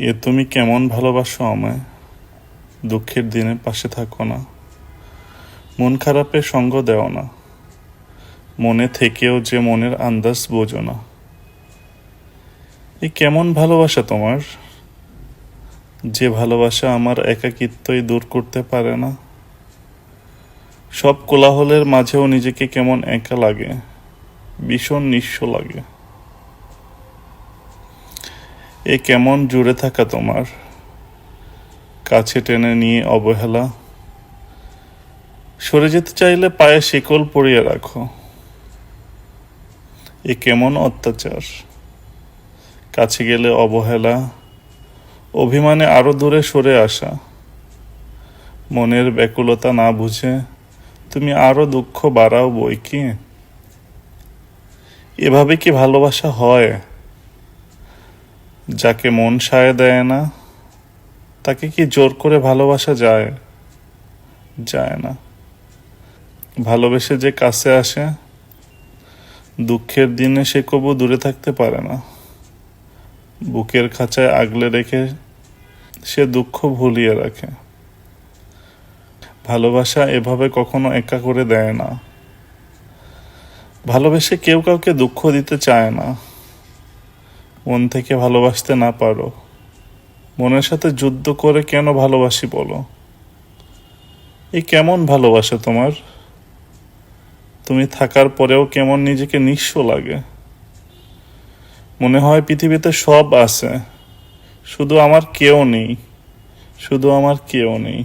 এ তুমি কেমন ভালোবাসো আমায়? দুঃখের দিনে পাশে থাকো না। মন খারাপে সঙ্গ দেও না। মনে থেকেও যে মনের আন্দাজ বোঝো না। এ কেমন ভালোবাসা তোমার? যে ভালোবাসা আমার একাকিত্বই দূর করতে পারে না। সব কোলাহলের মাঝেও নিজেকে কেমন একা লাগে, ভীষণ নিঃস্ব লাগে। এ কেমন জুড়ে থাকা তোমার? কাছে টেনে নিয়ে অবহেলা। সরে যেতে চাইলে পায়ে শিকল পরিয়ে রাখো। এ কেমন অত্যাচার। কাছে গেলে অবহেলা। অভিমানে আরও দূরে সরে আসা। মনের ব্যাকুলতা না বুঝে তুমি আরও দুঃখ বাড়াও বই কি? এভাবে কি ভালোবাসা হয়? যাকে মন সায় দেয় না, তাকে কি জোর করে ভালোবাসা যায়? যায় না। ভালোবেসে যে কাছে আসে, দুঃখের দিনে সে কবু দূরে থাকতে পারে না। বুকের খাঁচায় আগলে রেখে সে দুঃখ ভুলিয়ে রাখে। ভালোবাসা এভাবে কখনো একা করে দেয় না। ভালোবেসে কেউ কাউকে দুঃখ দিতে চায় না। মন থেকে ভালোবাসতে না পারো। মনের সাথে যুদ্ধ করে কেন ভালোবাসি বলো? এই কেমন ভালোবাসা তোমার? তুমি থাকার পরেও কেমন নিজেকে নিঃস্ব লাগে? মনে হয় পৃথিবীতে সব আছে। শুধু আমার কেউ নেই। শুধু আমার কেউ নেই।